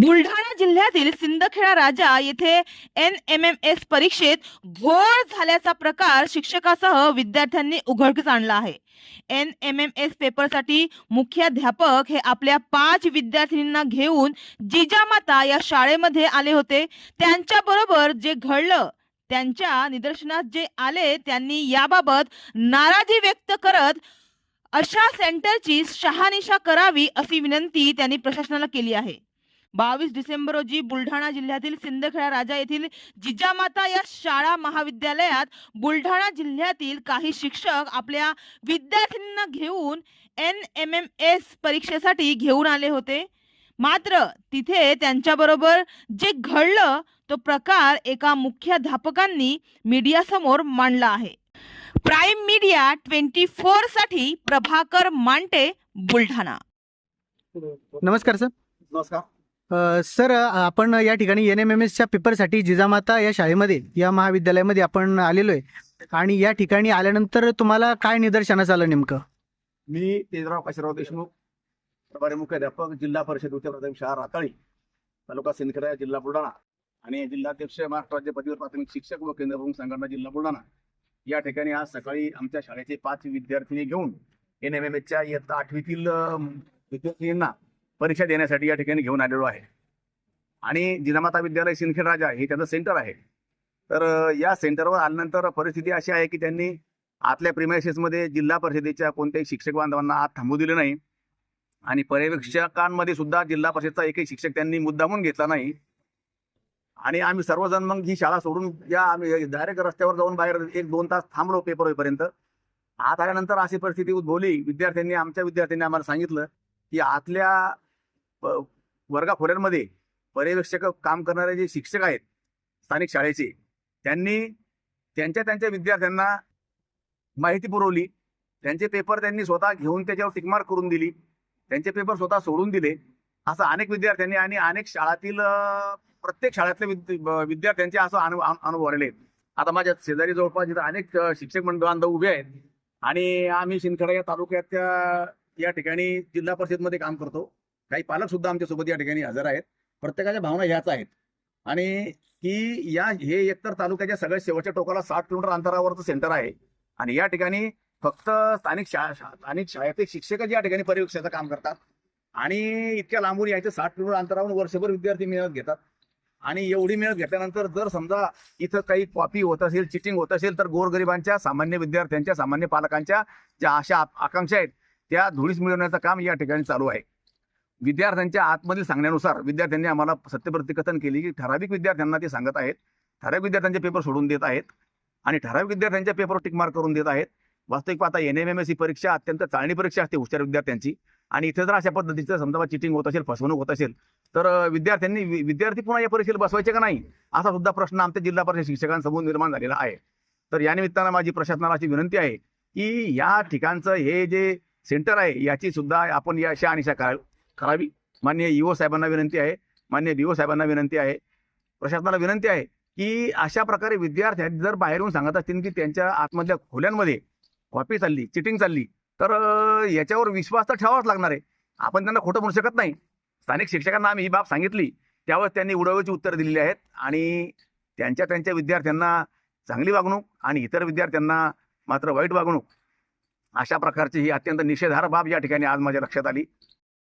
बुलढाणा जिल्ह्यातील सिंदखेडा राजा येथे N M M S परीक्षेत घोळ झाल्याचा प्रकार शिक्षकासह विद्यार्थ्यांनी उघडकीस आणला आहे. एन एम एम एस पेपरसाठी मुख्याध्यापक हे आपल्या पाच विद्यार्थिनींना घेऊन जिजामाता या शाळेमध्ये आले होते. त्यांच्याबरोबर जे घडलं त्यांच्या निदर्शनास जे आले त्यांनी याबाबत नाराजी व्यक्त करत अशा सेंटरची शहानिशा करावी अशी विनंती त्यांनी प्रशासनाला केली आहे. बावीस डिसेंबर रोजी बुलढाणा जिल्ह्यातील सिंदखेडा राजा येथील जिजामाता या शाळा महाविद्यालयात बुलढाणा जिल्ह्यातील काही शिक्षक आपल्या विद्यार्थिनींना घेऊन एन एम एम एस परीक्षेसाठी घेऊन आले होते. मात्र तिथे त्यांच्याबरोबर जे घडलं तो प्रकार एका मुख्याध्यापकांनी मीडियासमोर मांडला आहे. प्राईम मीडिया ट्वेंटी फोरसाठी प्रभाकर मांटे बुलढाणा. नमस्कार सर. नमस्कार. सर आपण या ठिकाणी एन एम एम एसच्या पेपरसाठी जिजामाता या शाळेमध्ये या महाविद्यालयामध्ये आपण आलेलो आहे आणि या ठिकाणी आल्यानंतर तुम्हाला काय निदर्शनास आलं नेमकं? मी तेजराव काशीराव देशमुख प्रभारी मुख्याध्यापक जिल्हा परिषद उच्च प्राथमिक शाळा राताळी तालुका सिंदखेडा जिल्हा बुलढाणा. आणि जिल्हाध्यक्ष महाराष्ट्र राज्य पदवीधर प्राथमिक शिक्षक व केंद्र प्रमुख संघटना जिल्हा बुलढाणा. या ठिकाणी आज सकाळी आमच्या शाळेचे पाच विद्यार्थिनी घेऊन एन एम एम एसच्या इयत्ता आठवीतील विद्यार्थिनींना परीक्षा देण्यासाठी या ठिकाणी घेऊन आलेलो आहे. आणि जिजामाता विद्यालय सिंदखेड राजा हे त्याचं सेंटर आहे. तर या सेंटरवर आल्यानंतर परिस्थिती अशी आहे की त्यांनी आतल्या प्रिमायसेसमध्ये जिल्हा परिषदेच्या कोणत्याही शिक्षक बांधवांना आत थांबू दिले नाही. आणि पर्यवेक्षकांमध्ये सुद्धा जिल्हा परिषदचा एकही शिक्षक त्यांनी मुद्दामून घेतला नाही. आणि आम्ही सर्वजण मग ही शाळा सोडून या आम्ही डायरेक्ट रस्त्यावर जाऊन बाहेर एक दोन तास थांबलो पेपर होईपर्यंत. आत आल्यानंतर अशी परिस्थिती उद्भवली. विद्यार्थ्यांनी आमच्या विद्यार्थ्यांनी आम्हाला सांगितलं की आतल्या प- वर्गाखोऱ्यांमध्ये पर्यवेक्षक काम करणारे जे शिक्षक आहेत स्थानिक शाळेचे त्यांनी त्यांच्या त्यांच्या विद्यार्थ्यांना माहिती पुरवली. त्यांचे पेपर त्यांनी स्वतः घेऊन त्याच्यावर टिकमार्क करून दिली. त्यांचे पेपर स्वतः सोडून दिले. असं अनेक विद्यार्थ्यांनी आणि अनेक शाळातील प्रत्येक शाळेतल्या विद्यार्थ्यांचे असं अनु अनुभव आलेले आहेत. आता माझ्या शेजारी जवळपास जिथं अनेक शिक्षक मंडळ बांधव उभे आहेत. आणि आम्ही शिंदखेडा या तालुक्यात या ठिकाणी जिल्हा परिषदमध्ये काम करतो. काही पालक सुद्धा आमच्यासोबत या ठिकाणी हजर आहेत. प्रत्येकाच्या भावना ह्याच आहेत. आणि की या हे एकतर तालुक्याच्या सगळ्या शेवटच्या टोकाला साठ किलोमीटर अंतरावरचं सेंटर आहे. आणि या ठिकाणी फक्त स्थानिक शाळा शा- स्थानिक शाळेतील शिक्षकच या ठिकाणी पर्यवेक्षकाचं काम करतात. आणि इतक्या लांबून यायचं साठ किलोमीटर अंतरावरून वर्षभर विद्यार्थी मेहनत घेतात. आणि एवढी मेहनत घेतल्यानंतर जर समजा इथं काही कॉपी होत असेल चिटिंग होत असेल तर गोरगरिबांच्या सामान्य विद्यार्थ्यांच्या सामान्य पालकांच्या ज्या अशा आकांक्षा आहेत त्या धुळीस मिळवण्याचं काम या ठिकाणी चालू आहे. विद्यार्थ्यांच्या आतमधील सांगण्यानुसार विद्यार्थ्यांनी आम्हाला सत्यप्रतिकथन केली की ठराविक विद्यार्थ्यांना ते सांगत आहेत. ठराविक विद्यार्थ्यांचे पेपर सोडून देत आहेत. आणि ठराविक विद्यार्थ्यांच्या पेपर टिकमार्क करून देत आहेत. वास्तविक पाहता एन एम एम एस ही परीक्षा अत्यंत चाळणी परीक्षा असते हुशार विद्यार्थ्यांची. आणि इथे जर अशा पद्धतीचं समजा चिटिंग होत असेल फसवणूक होत असेल तर विद्यार्थ्यांनी वि- विद्यार्थी पुन्हा या परीक्षेला बसवायचे का नाही? असा सुद्धा प्रश्न आमच्या जिल्हा परिषद शिक्षकांसमोर निर्माण झालेला आहे. तर या निमित्तानं माझी प्रशासनाला अशी विनंती आहे की या ठिकाणचं हे जे सेंटर आहे याची सुद्धा आपण या शहानिशा करा करावी मान्य ईओ साहेबांना विनंती आहे मान्य बीओ साहेबांना विनंती आहे प्रशासनाला विनंती आहे की अशा प्रकारे विद्यार्थ्यांनी जर बाहेरून सांगत असतील की त्यांच्या आतमधल्या खोल्यांमध्ये कॉपी चालली चिटिंग चालली तर याच्यावर विश्वास तर ठेवावाच लागणार आहे. आपण त्यांना खोटं म्हणू शकत नाही. स्थानिक शिक्षकांना आम्ही ही बाब सांगितली. त्यावर त्यांनी उडवची उत्तरं दिलेली आहेत आणि त्यांच्या त्यांच्या विद्यार्थ्यांना चांगली वागणूक आणि इतर विद्यार्थ्यांना मात्र वाईट वागणूक अशा प्रकारची ही अत्यंत निषेधार बाब या ठिकाणी आज माझ्या लक्षात आली.